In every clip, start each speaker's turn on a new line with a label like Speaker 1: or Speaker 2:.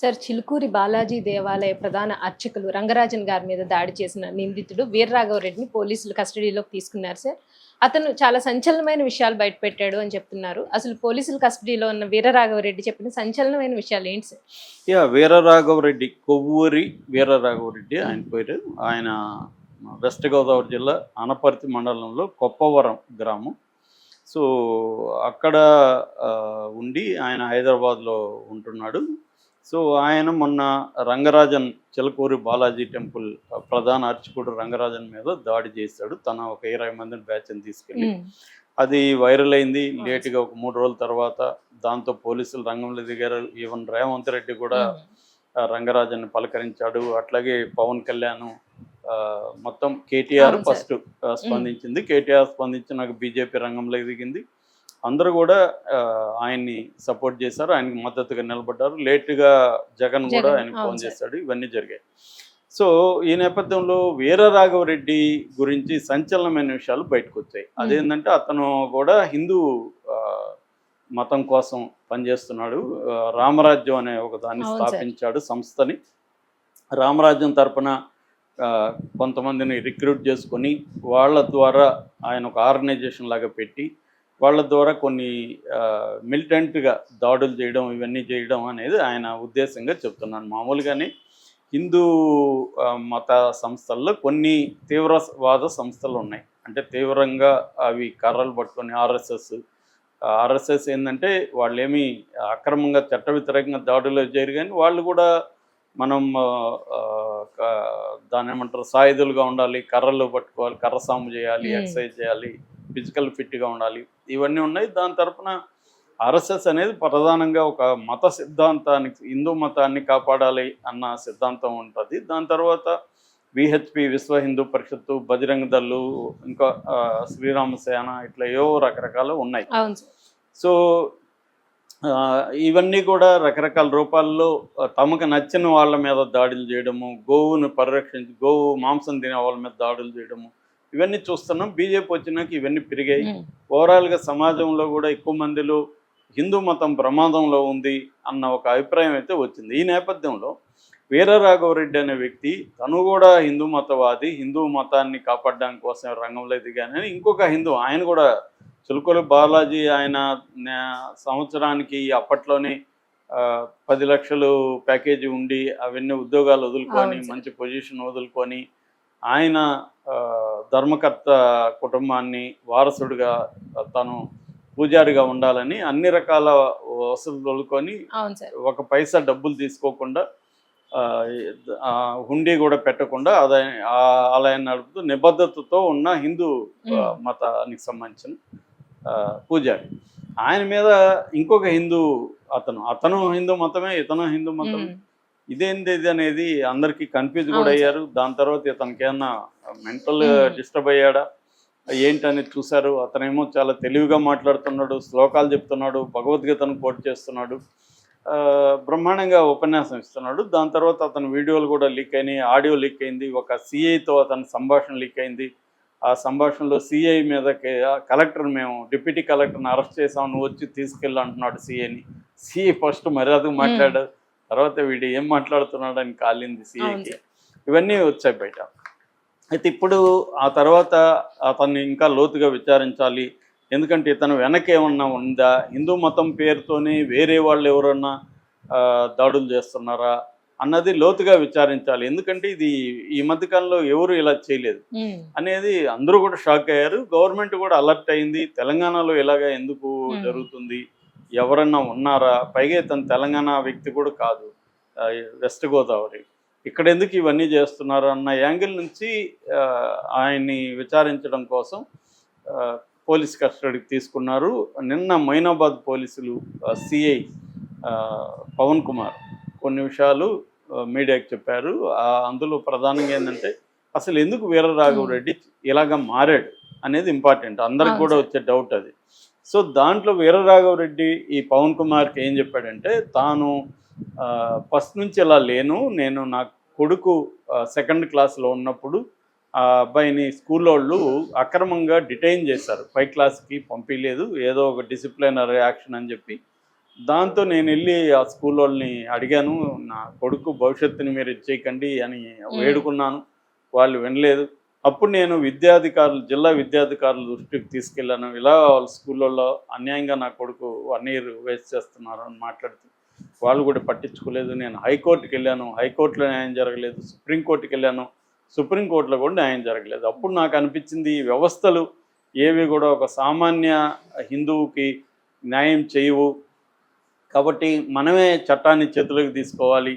Speaker 1: Sir Chilukuri Balaji దేవాలయ ప్రధాన అర్చకులు రంగరాజన్ గారి మీద దాడి చేసిన నిందితుడు వీర్రాఘవరెడ్డిని పోలీసులు కస్టడీలోకి తీసుకున్నారు సార్. అతను చాలా సంచలనమైన విషయాలు బయటపెట్టాడు అని చెప్తున్నారు. అసలు పోలీసుల కస్టడీలో ఉన్న వీరరాఘవరెడ్డి చెప్పిన సంచలనమైన విషయాలు ఏంటి సార్?
Speaker 2: యా వీరరాఘవరెడ్డి కొవ్వూరి వీరరాఘవరెడ్డి ఆయన పేరు. ఆయన వెస్ట్ గోదావరి జిల్లా అనపర్తి మండలంలో కొప్పవరం గ్రామం. సో అక్కడ ఉండి ఆయన హైదరాబాద్లో ఉంటున్నాడు. సో ఆయన మొన్న రంగరాజన్ చిలకూరి బాలాజీ టెంపుల్ ప్రధాన అర్చకుడు రంగరాజన్ మీద దాడి చేశాడు. తన ఒక ఇరవై మందిని బ్యాచ్ని తీసుకెళ్ళి. అది వైరల్ అయింది. లేటుగా ఒక మూడు రోజుల తర్వాత దాంతో పోలీసులు రంగంలో దిగారు. ఈవెన్ రేవంత్ రెడ్డి కూడా రంగరాజన్ పలకరించాడు. అట్లాగే పవన్ కళ్యాణ్ మొత్తం కేటీఆర్. ఫస్ట్ స్పందించింది. కేటీఆర్ స్పందించి నాకు బీజేపీ రంగంలోకి దిగింది అందరూ కూడా ఆయన్ని సపోర్ట్ చేశారు ఆయనకి మద్దతుగా నిలబడ్డారు. లేటుగా జగన్ కూడా ఆయనకు ఫోన్. చేశాడు. ఇవన్నీ జరిగాయి. సో ఈ నేపథ్యంలో వీరరాఘవరెడ్డి గురించి సంచలనమైన విషయాలు బయటకు వచ్చాయి. అదేంటంటే అతను కూడా హిందూ మతం కోసం పనిచేస్తున్నాడు. రామరాజ్యం అనే ఒక దాన్ని. స్థాపించాడు సంస్థని. రామరాజ్యం తరపున కొంతమందిని రిక్రూట్ చేసుకొని వాళ్ళ ద్వారా ఆయన ఒక ఆర్గనైజేషన్ లాగా పెట్టి వాళ్ళ ద్వారా కొన్ని మిలిటెంట్గా దాడులు చేయడం ఇవన్నీ చేయడం అనేది ఆయన ఉద్దేశంగా చెప్తున్నాను మామూలుగానే హిందూ మత సంస్థల్లో కొన్ని తీవ్రవాద సంస్థలు ఉన్నాయి అంటే తీవ్రంగా అవి కర్రలు పట్టుకొని ఆర్ఎస్ఎస్ ఆర్ఎస్ఎస్ ఏంటంటే వాళ్ళు ఏమి అక్రమంగా చట్ట వ్యతిరేకంగా దాడులు చేయరు కానీ వాళ్ళు కూడా మనం దాన్ని ఏమంటారు సాయుధులుగా ఉండాలి కర్రలు పట్టుకోవాలి కర్ర సాము చేయాలి. ఎక్సర్సైజ్ చేయాలి ఫిజికల్ ఫిట్గా ఉండాలి. ఇవన్నీ ఉన్నాయి. దాని తరపున ఆర్ఎస్ఎస్ అనేది ప్రధానంగా ఒక మత సిద్ధాంతానికి హిందూ మతాన్ని కాపాడాలి అన్న సిద్ధాంతం ఉంటుంది. దాని తర్వాత విహెచ్పి విశ్వ హిందూ పరిషత్తు బజరంగ దళ్ళు ఇంకా శ్రీరామ సేన ఇట్లా ఏవో రకరకాలు ఉన్నాయి. సో ఇవన్నీ కూడా రకరకాల రూపాల్లో తమకు నచ్చిన వాళ్ళ మీద దాడులు చేయడము గోవును పరిరక్షించి గోవు మాంసం తినే వాళ్ళ మీద దాడులు చేయడము ఇవన్నీ చూస్తున్నాం బీజేపీ వచ్చినాక ఇవన్నీ పెరిగాయి. ఓవరాల్గా సమాజంలో కూడా ఎక్కువ మందిలో హిందూ మతం ప్రమాదంలో ఉంది అన్న ఒక అభిప్రాయం అయితే వచ్చింది ఈ నేపథ్యంలో వీరరాఘవరెడ్డి అనే వ్యక్తి తను కూడా హిందూ మతవాది హిందూ మతాన్ని కాపాడడానికి కోసం రంగంలో దిగానని ఇంకొక హిందూ ఆయన కూడా చిలుకల బాలాజీ ఆయన సంవత్సరానికి అప్పట్లోనే పది లక్షలు ప్యాకేజీ ఉండి అవన్నీ ఉద్యోగాలు వదులుకొని. మంచి పొజిషన్ వదులుకొని ఆయన ధర్మకర్త కుటుంబాన్ని వారసుడిగా తను పూజారిగా ఉండాలని అన్ని రకాల వసతులు
Speaker 1: సార్.
Speaker 2: ఒక పైసా డబ్బులు తీసుకోకుండా హుండీ కూడా పెట్టకుండా ఆదాయం ఆలయాన్ని నడుపుతూ నిబద్ధతతో ఉన్న హిందూ. మతానికి సంబంధించిన పూజారి. ఆయన మీద ఇంకొక హిందూ అతను. అతను హిందూ మతమే ఇతను హిందూ మతం ఇదేంటి ఇది అనేది అందరికీ కన్ఫ్యూజ్ కూడా. అయ్యారు. దాని తర్వాత ఇతనికి ఏమన్నా మెంటల్. డిస్టర్బ్ అయ్యాడా? ఏంటనేది చూశారు. అతనేమో చాలా తెలివిగా మాట్లాడుతున్నాడు శ్లోకాలు చెప్తున్నాడు భగవద్గీతను కోట్ చేస్తున్నాడు బ్రహ్మాండంగా ఉపన్యాసం ఇస్తున్నాడు. దాని తర్వాత అతని వీడియోలు కూడా లీక్ అయినాయి. ఆడియో లీక్ అయింది. ఒక సిఐతో అతని సంభాషణ లీక్ అయింది. ఆ సంభాషణలో సిఐ మీద కలెక్టర్ మేము డిప్యూటీ కలెక్టర్ని అరెస్ట్ చేసాం నువ్వు వచ్చి తీసుకెళ్ళి అంటున్నాడు సిఐని సిఐ ఫస్ట్ మర్యాదగా మాట్లాడాడు. తర్వాత వీడు ఏం మాట్లాడుతున్నాడు అని కాలింది
Speaker 1: సార్.
Speaker 2: ఇవన్నీ వచ్చాయి బయట. అయితే ఇప్పుడు ఆ తర్వాత అతన్ని ఇంకా లోతుగా విచారించాలి. ఎందుకంటే ఇతను వెనక ఏమన్నా ఉందా? హిందూ మతం పేరుతోనే వేరే వాళ్ళు ఎవరన్నా దాడులు చేస్తున్నారా అన్నది లోతుగా విచారించాలి. ఎందుకంటే ఇది ఈ మధ్యకాలంలో ఎవరు ఇలా చేయలేదు. అనేది అందరూ కూడా షాక్ అయ్యారు. గవర్నమెంట్ కూడా అలర్ట్ అయింది. తెలంగాణలో ఇలాగ ఎందుకు. జరుగుతుంది? ఎవరన్నా ఉన్నారా? పైగా ఇతను తెలంగాణ వ్యక్తి కూడా కాదు. వెస్ట్ గోదావరి. ఇక్కడ ఎందుకు ఇవన్నీ చేస్తున్నారు అన్న యాంగిల్ నుంచి ఆయన్ని విచారించడం కోసం పోలీస్ కస్టడీకి తీసుకున్నారు. నిన్న మైనాబాద్ పోలీసులు సిఐ పవన్ కుమార్ కొన్ని విషయాలు మీడియాకి చెప్పారు. అందులో ప్రధానంగా ఏంటంటే అసలు ఎందుకు వీరరాఘవరెడ్డి ఇలాగ మారాడు అనేది ఇంపార్టెంట్. అందరికి కూడా. వచ్చే డౌట్ అది. సో దాంట్లో వీరరాఘవరెడ్డి ఈ పవన్ కుమార్కి ఏం చెప్పాడంటే తాను ఫస్ట్ నుంచి ఇలా లేను నేను నా కొడుకు సెకండ్ క్లాస్లో ఉన్నప్పుడు ఆ అబ్బాయిని స్కూల్ వాళ్ళు అక్రమంగా డిటైన్ చేశారు. పై క్లాస్కి పంపించలేదు ఏదో ఒక డిసిప్లినరీ యాక్షన్ అని చెప్పి. దాంతో నేను వెళ్ళి ఆ స్కూల్ వాళ్ళని అడిగాను నా కొడుకు భవిష్యత్తుని మీరు ఇచ్చేయకండి అని వేడుకున్నాను. వాళ్ళు వినలేదు. అప్పుడు నేను విద్యాధికారులు జిల్లా విద్యాధికారుల దృష్టికి తీసుకెళ్ళాను. ఇలా వాళ్ళ స్కూళ్ళల్లో అన్యాయంగా నా కొడుకు వన్ ఇయర్ వేస్ట్ చేస్తున్నారు అని మాట్లాడుతూ వాళ్ళు కూడా పట్టించుకోలేదు. నేను హైకోర్టుకి వెళ్ళాను. హైకోర్టులో న్యాయం జరగలేదు. సుప్రీంకోర్టుకి వెళ్ళాను. సుప్రీంకోర్టులో కూడా న్యాయం జరగలేదు. అప్పుడు నాకు అనిపించింది ఈ వ్యవస్థలు ఏవి కూడా ఒక సామాన్య హిందువుకి న్యాయం చేయవు. కాబట్టి మనమే చట్టాన్ని చేతులకు తీసుకోవాలి.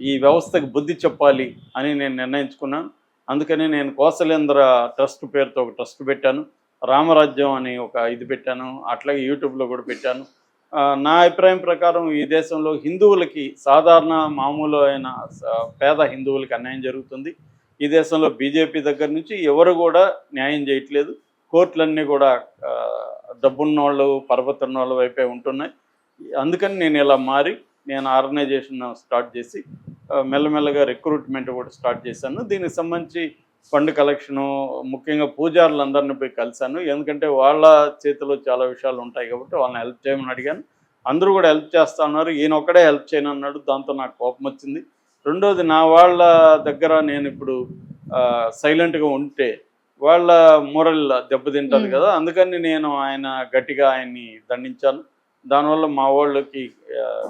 Speaker 2: ఈ వ్యవస్థకు బుద్ధి చెప్పాలి అని నేను నిర్ణయించుకున్నాను. అందుకని నేను కోసలేంద్ర ట్రస్ట్ పేరుతో ఒక ట్రస్ట్ పెట్టాను. రామరాజ్యం అని ఒక ఇది పెట్టాను. అట్లాగే యూట్యూబ్లో కూడా పెట్టాను. నా అభిప్రాయం ప్రకారం ఈ దేశంలో హిందువులకి సాధారణ మామూలు అయిన స- పేద హిందువులకి అన్యాయం జరుగుతుంది. ఈ దేశంలో బీజేపీ దగ్గర నుంచి ఎవరు కూడా న్యాయం చేయట్లేదు. కోర్టులన్నీ కూడా డబ్బున్నోళ్ళు పర్వతున్నోళ్ళ వైపే ఉంటున్నాయి. అందుకని నేను ఇలా మారి నేను ఆర్గనైజేషన్ స్టార్ట్ చేసి మెల్లమెల్లగా రిక్రూట్మెంట్ కూడా స్టార్ట్ చేశాను. దీనికి సంబంధించి ఫండ్ కలెక్షను ముఖ్యంగా పూజారులందరినీ పోయి కలిశాను. ఎందుకంటే వాళ్ళ చేతిలో చాలా విషయాలు ఉంటాయి కాబట్టి వాళ్ళని హెల్ప్ చేయమని అడిగాను. అందరూ కూడా హెల్ప్ చేస్తా ఉన్నారు. ఈయన ఒక్కడే హెల్ప్ చేయను అన్నాడు. దాంతో నాకు కోపం వచ్చింది. రెండోది నా వాళ్ళ దగ్గర నేను ఇప్పుడు సైలెంట్గా ఉంటే వాళ్ళ మొరల్ దెబ్బతింటుంది. కదా. అందుకని నేను ఆయన గట్టిగా ఆయన్ని దండించాను. దానివల్ల మా వాళ్ళకి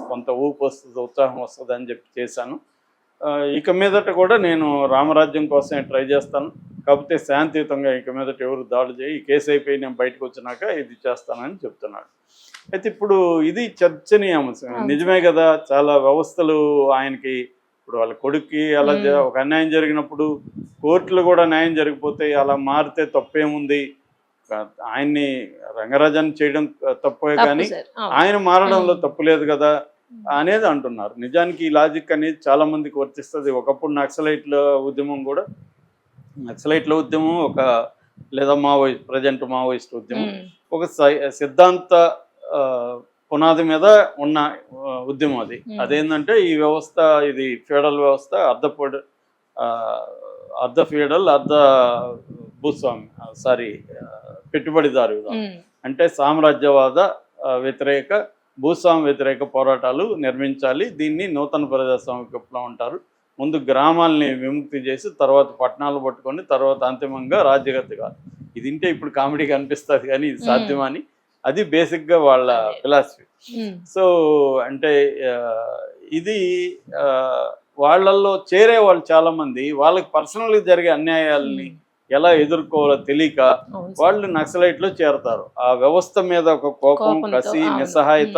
Speaker 2: కొంత ఊపు వస్తుంది ఉత్సాహం వస్తుంది అని చెప్పి చేశాను. ఇక మీదట కూడా నేను రామరాజ్యం కోసమే ట్రై చేస్తాను. కాకపోతే శాంతియుతంగా ఇక మీదట ఎవరు దాడి చేయి ఈ కేసు అయిపోయి నేను బయటకు వచ్చినాక ఇది చేస్తానని చెప్తున్నాడు. అయితే ఇప్పుడు ఇది చర్చనీయాంశం. నిజమే కదా చాలా వ్యవస్థలు ఆయనకి ఇప్పుడు వాళ్ళ కొడుక్కి అలా. ఒక అన్యాయం జరిగినప్పుడు కోర్టులు కూడా న్యాయం జరిగిపోతే అలా మారితే తప్పేముంది? ఆయన్ని రంగరాజాన్ని చేయడం తప్పే కానీ. ఆయన మారడంలో. తప్పు లేదు కదా అనేది అంటున్నారు నిజానికి ఈ లాజిక్ అనేది చాలా మందికి వర్తిస్తుంది ఒకప్పుడు నక్సలైట్ల ఉద్యమం కూడా నక్సలైట్ల ఉద్యమం ఒక లేదా మావోయిస్ట్ ప్రజెంట్ మావోయిస్ట్ ఉద్యమం. ఒక సై- సిద్ధాంత పునాది మీద ఉన్న ఉద్యమం అది. అదేంటంటే ఈ వ్యవస్థ ఇది ఫీడల్ వ్యవస్థ అర్ధ అర్ధ ఫీడల్ అర్ధ భూస్వామి సారీ పెట్టుబడిదారు. అంటే సామ్రాజ్యవాద వ్యతిరేక భూస్వామ్య వ్యతిరేక పోరాటాలు నిర్మించాలి దీన్ని నూతన ప్రజాస్వామిక విప్లవం అంటారు ముందు గ్రామాల్ని విముక్తి చేసి తర్వాత పట్టణాలు పట్టుకొని తర్వాత అంతిమంగా రాజ్యగతిగా ఇది ఇంటే ఇప్పుడు కామెడీగా అనిపిస్తుంది కానీ ఇది. సాధ్యమని అది బేసిక్గా వాళ్ళ. ఫిలాసఫీ. సో అంటే ఇది వాళ్ళల్లో చేరే వాళ్ళు చాలా మంది వాళ్ళకి పర్సనల్గా జరిగే అన్యాయాలని ఎలా ఎదుర్కోవాలో తెలియక. వాళ్ళు నక్సలైట్లో చేరతారు. ఆ వ్యవస్థ మీద ఒక కోపం కసి. నిస్సహాయత.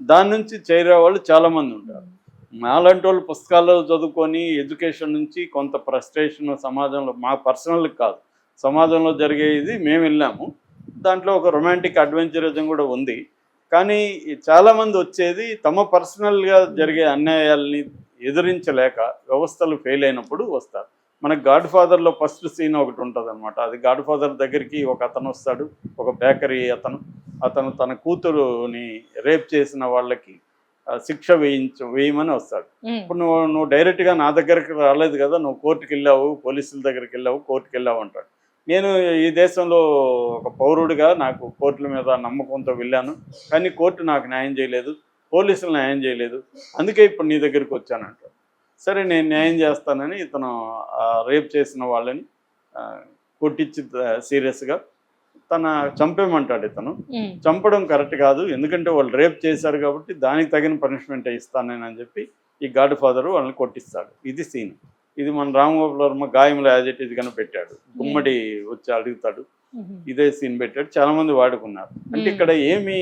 Speaker 2: దాని నుంచి చేరే వాళ్ళు చాలా మంది ఉంటారు మాలాంటి వాళ్ళు పుస్తకాలు చదువుకొని ఎడ్యుకేషన్ నుంచి కొంత ఫ్రస్ట్రేషన్ సమాజంలో మా పర్సనల్ కాదు సమాజంలో జరిగేది మేము వెళ్ళాము. దాంట్లో ఒక రొమాంటిక్ అడ్వెంచరిజం కూడా ఉంది. కానీ చాలామంది వచ్చేది తమ పర్సనల్గా జరిగే అన్యాయాల్ని ఎదిరించలేక వ్యవస్థలు ఫెయిల్ అయినప్పుడు వస్తారు. మనకు గాడ్ ఫాదర్లో ఫస్ట్ సీన్ ఒకటి ఉంటుంది అనమాట అది గాడ్ ఫాదర్ దగ్గరికి ఒక అతను వస్తాడు ఒక బేకరీ అతను. అతను తన కూతురుని రేప్ చేసిన వాళ్ళకి శిక్ష వేయించు వేయమని వస్తాడు. ఇప్పుడు నువ్వు నువ్వు డైరెక్ట్గా నా దగ్గరికి రాలేదు కదా నువ్వు కోర్టుకి వెళ్ళావు పోలీసుల దగ్గరికి వెళ్ళావు కోర్టుకి వెళ్ళావు అంటాడు. నేను ఈ దేశంలో ఒక పౌరుడిగా నాకు కోర్టుల మీద నమ్మకంతో వెళ్ళాను. కానీ కోర్టు నాకు న్యాయం చేయలేదు పోలీసులు న్యాయం చేయలేదు. అందుకే ఇప్పుడు నీ దగ్గరికి వచ్చానంటాడు సరే నేను న్యాయం చేస్తానని ఇతను రేప్ చేసిన వాళ్ళని కొట్టించి సీరియస్గా తన చంపేమంటాడు ఇతను. చంపడం కరెక్ట్ కాదు. ఎందుకంటే వాళ్ళు రేప్ చేశారు కాబట్టి దానికి తగిన పనిష్మెంట్ ఇస్తానని అని చెప్పి ఈ గాడ్ ఫాదర్ వాళ్ళని కొట్టిస్తాడు. ఇది సీన్. ఇది మన రామగోపాల్ వర్మ గాయంలో యాజ్ ఇట్ ఈజ్ గానే పెట్టాడు. గుమ్మడి వచ్చి అడుగుతాడు. ఇదే సీన్ పెట్టాడు. చాలా మంది వాడుకున్నారు. అంటే. ఇక్కడ ఏమి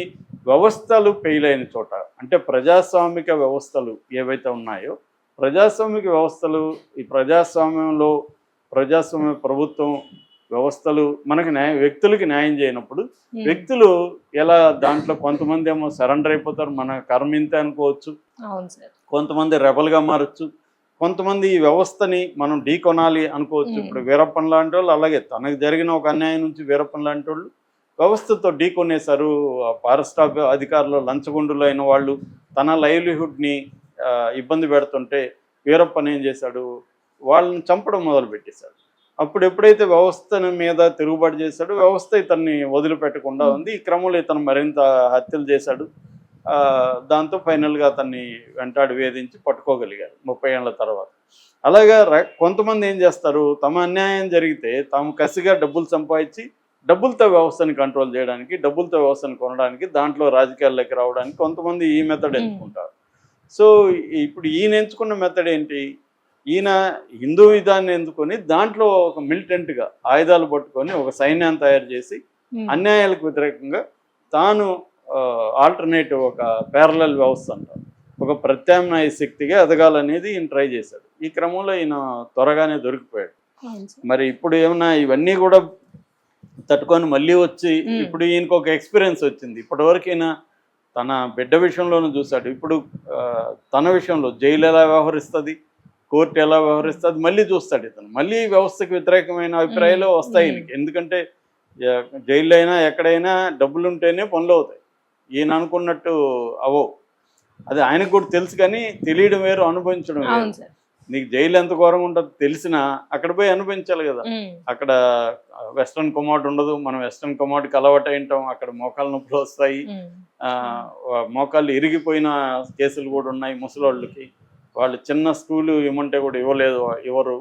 Speaker 2: వ్యవస్థలు ఫెయిల్ అయిన చోట అంటే ప్రజాస్వామిక వ్యవస్థలు ఏవైతే ఉన్నాయో ప్రజాస్వామిక వ్యవస్థలు ఈ ప్రజాస్వామ్యంలో ప్రజాస్వామ్య ప్రభుత్వం వ్యవస్థలు మనకి న్యాయం వ్యక్తులకి న్యాయం చేయనప్పుడు. వ్యక్తులు ఎలా దాంట్లో కొంతమంది ఏమో సరెండర్ అయిపోతారు మన కర్మ ఇంతే అనుకోవచ్చు. కొంతమంది రెబల్గా మారచ్చు. కొంతమంది ఈ వ్యవస్థని మనం ఢీకొనాలి అనుకోవచ్చు. ఇప్పుడు వీరప్పన్ లాంటి వాళ్ళు అలాగే తనకు జరిగిన ఒక అన్యాయం నుంచి వీరప్పన్ లాంటి వాళ్ళు వ్యవస్థతో ఢీకొనేశారు. ఆఫ్ అధికారులు లంచగొండులు అయిన వాళ్ళు తన లైవ్లీహుడ్ని ఇబ్బంది పెడుతుంటే వీరప్పన్ ఏం చేశాడు? వాళ్ళని చంపడం మొదలు పెట్టేశాడు అప్పుడు ఎప్పుడైతే వ్యవస్థ మీద తిరుగుబాటు చేశాడో వ్యవస్థ ఇతన్ని వదిలిపెట్టకుండా
Speaker 1: మ్మ్.
Speaker 2: ఉంది. ఈ క్రమంలో ఇతను మరింత హత్యలు చేశాడు. ఆ, దాంతో ఫైనల్గా అతన్ని వెంటాడి వేధించి పట్టుకోగలిగారు ముప్పై ఏళ్ళ తర్వాత. అలాగా కొంతమంది ఏం చేస్తారు? తమ అన్యాయం జరిగితే తాము కసిగా డబ్బులు సంపాదించి డబ్బులతో వ్యవస్థని కంట్రోల్ చేయడానికి డబ్బులతో వ్యవస్థను కొనడానికి దాంట్లో రాజకీయాల్లోకి రావడానికి కొంతమంది ఈ మెథడ్
Speaker 1: Hmm.
Speaker 2: ఎంచుకుంటారు. సో ఇప్పుడు ఈయన ఎంచుకున్న మెథడ్ ఏంటి ఈయన హిందూ విధాన్ని ఎంచుకొని దాంట్లో ఒక మిలిటెంట్గా ఆయుధాలు పట్టుకొని ఒక సైన్యాన్ని తయారు చేసి
Speaker 1: ఉమ్.
Speaker 2: అన్యాయాలకు వ్యతిరేకంగా తాను ఆల్టర్నేటివ్ ఒక ప్యారలల్ వ్యవస్థ అంటారు ఒక ప్రత్యామ్నాయ శక్తిగా ఎదగాలనేది ఈయన ట్రై చేశాడు ఈ క్రమంలో ఈయన త్వరగానే దొరికిపోయాడు. మరి ఇప్పుడు ఏమన్నా ఇవన్నీ కూడా తట్టుకొని మళ్ళీ వచ్చి
Speaker 1: మ్మ్.
Speaker 2: ఇప్పుడు ఈయనకు ఒక ఎక్స్పీరియన్స్ వచ్చింది ఇప్పటివరకు ఈయన తన బిడ్డ విషయంలోనూ చూశాడు. ఇప్పుడు తన విషయంలో జైలు ఎలా వ్యవహరిస్తుంది? కోర్టు ఎలా వ్యవహరిస్తుంది? మళ్ళీ చూస్తాడు ఇతను. మళ్ళీ వ్యవస్థకు వ్యతిరేకమైన అభిప్రాయాలు. వస్తాయి. ఈయనకి. ఎందుకంటే జైల్లో అయినా ఎక్కడైనా డబ్బులు ఉంటేనే పనులు అవుతాయి. ఈయన అనుకున్నట్టు అవో అది ఆయనకు కూడా తెలుసు కానీ తెలియడం వేరు అనుభవించడం వేరు. నీకు జైలు ఎంత ఘోరంగా ఉంటుందో తెలిసినా అక్కడ పోయి అనుభవించాలి కదా. అక్కడ వెస్ట్రన్ కొమాట్ ఉండదు. మనం వెస్ట్రన్ కొమాట్కి అలవాటు అయింటాం అక్కడ మోకాళ్ళ నొప్పులు వస్తాయి. మోకాళ్ళు ఇరిగిపోయిన కేసులు కూడా ఉన్నాయి ముసలోళ్ళకి. వాళ్ళు చిన్న స్కూలు ఇవ్వమంటే కూడా ఇవ్వలేదు ఇవ్వరు.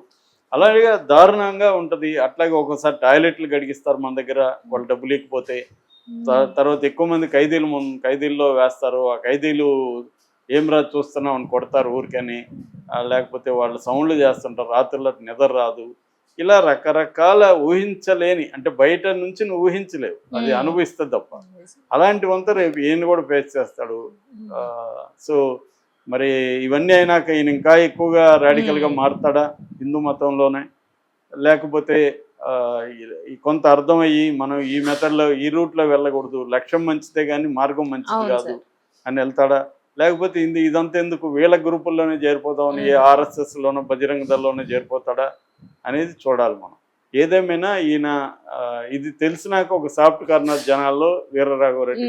Speaker 2: అలాగే దారుణంగా ఉంటుంది. అట్లాగే ఒక్కోసారి టాయిలెట్లు గడిగిస్తారు మన దగ్గర. వాళ్ళు డబ్బులు ఇకపోతే తర్వాత ఎక్కువ మంది ఖైదీలు ఖైదీల్లో వేస్తారు. ఆ ఖైదీలు ఏం రా చూస్తున్నాం అని కొడతారు ఊరికని. లేకపోతే వాళ్ళు సౌండ్లు చేస్తుంటారు. రాత్రుల్లో నిద్ర రాదు. ఇలా రకరకాల ఊహించలేని అంటే బయట నుంచి నువ్వు ఊహించలేవు. అది
Speaker 1: Hmm.
Speaker 2: అనుభవిస్తే తప్ప. అలాంటివంతా రేపు ఈయన కూడా ఫేస్ చేస్తాడు. సో మరి ఇవన్నీ అయినాక ఈయన ఇంకా ఎక్కువగా రాడికల్గా. మారుతాడా? హిందూ మతంలోనే? లేకపోతే కొంత అర్థమయ్యి మనం ఈ మెథడ్లో ఈ రూట్లో వెళ్ళకూడదు. లక్ష్యం మంచిదే కానీ మార్గం మంచిది కాదు. అని వెళ్తాడా? లేకపోతే ఇది ఇదంతా ఎందుకు? వీళ్ళ గ్రూపుల్లోనే చేరిపోతామని ఏ
Speaker 1: Hmm.
Speaker 2: ఆర్ఎస్ఎస్ లోనో బజరంగ దళలోనే చేరిపోతాడా అనేది చూడాలి మనం. ఏదేమైనా ఈయన ఇది తెలిసినాక ఒక సాఫ్ట్ కార్నర్ జనాల్లో వీరరాఘవరెడ్డి